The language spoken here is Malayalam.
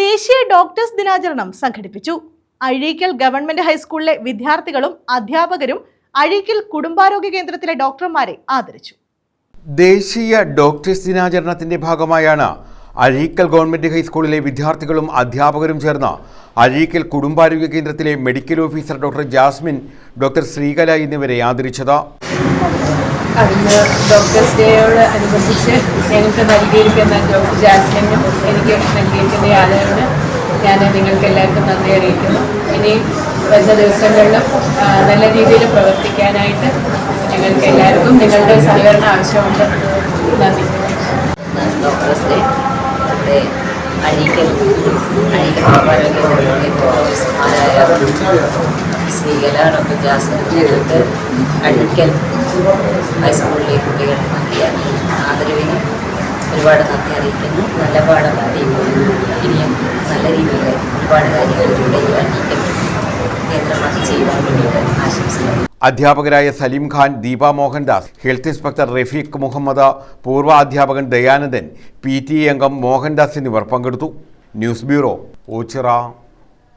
ദേശീയ ഡോക്ടേഴ്സ് ദിനാചരണം സംഘടിപ്പിച്ചു. അഴീക്കൽ ഗവൺമെന്റ് ഹൈസ്കൂളിലെ വിദ്യാർത്ഥികളും അധ്യാപകരും അഴീക്കൽ കുടുംബാരോഗ്യ കേന്ദ്രത്തിലെ ഡോക്ടർമാരെ ആദരിച്ചു. ദേശീയ ഡോക്ടേഴ്സ് ദിനാചരണത്തിന്റെ ഭാഗമായാണ് അഴീക്കൽ ഗവൺമെന്റ് ഹൈസ്കൂളിലെ വിദ്യാർത്ഥികളും അധ്യാപകരും ചേർന്ന് അഴീക്കൽ കുടുംബാരോഗ്യ കേന്ദ്രത്തിലെ medical officer doctor Jasmine doctor Sreekala എന്നിവരെ ആദരിച്ചത്. അന്ന് ഡോക്ടേഴ്സ് ഡേയോട് അനുബന്ധിച്ച് ഞങ്ങൾക്ക് നൽകിയിരിക്കുന്ന ഡോക്ടർ ജാസ്മിനും എനിക്ക് നൽകിയിരിക്കുന്ന ആദരവിന് ഞാൻ നിങ്ങൾക്ക് എല്ലാവർക്കും നന്ദി അറിയിക്കുന്നു. ഇനി വരുന്ന ദിവസങ്ങളിലും നല്ല രീതിയിൽ പ്രവർത്തിക്കാനായിട്ട് ഞങ്ങൾക്ക് എല്ലാവർക്കും നിങ്ങളുടെ സഹകരണം ആവശ്യമുണ്ട്. നന്ദി. ഡോക്ടേഴ്സ് ഡേ അഴിക്കൽ അഴിക്കൽ സ്ത്രീകളാണ് ജാസ്മിൻ ഞങ്ങൾക്ക് അഴീക്കൽ ഹൈസ്കൂളിലെ കുട്ടികൾ ഒരുപാട് നന്ദി അറിയിക്കുന്നു. നല്ല പാഠം ഇനിയും നല്ല രീതിയിൽ ഒരുപാട് കാര്യങ്ങളിലൂടെ കേന്ദ്രമാക്കി വേണ്ടിയിട്ട് ആശംസിക്കുന്നു. അധ്യാപകരായ സലീം ഖാൻ ദീപ മോഹൻദാസ് ഹെൽത്ത് ഇൻസ്പെക്ടർ റഫീഖ് മുഹമ്മദ് പൂർവ അധ്യാപകൻ ദയാനന്ദൻ പി ടി അംഗം മോഹൻദാസ് എന്നിവർ പങ്കെടുത്തു. News bureau Ochira.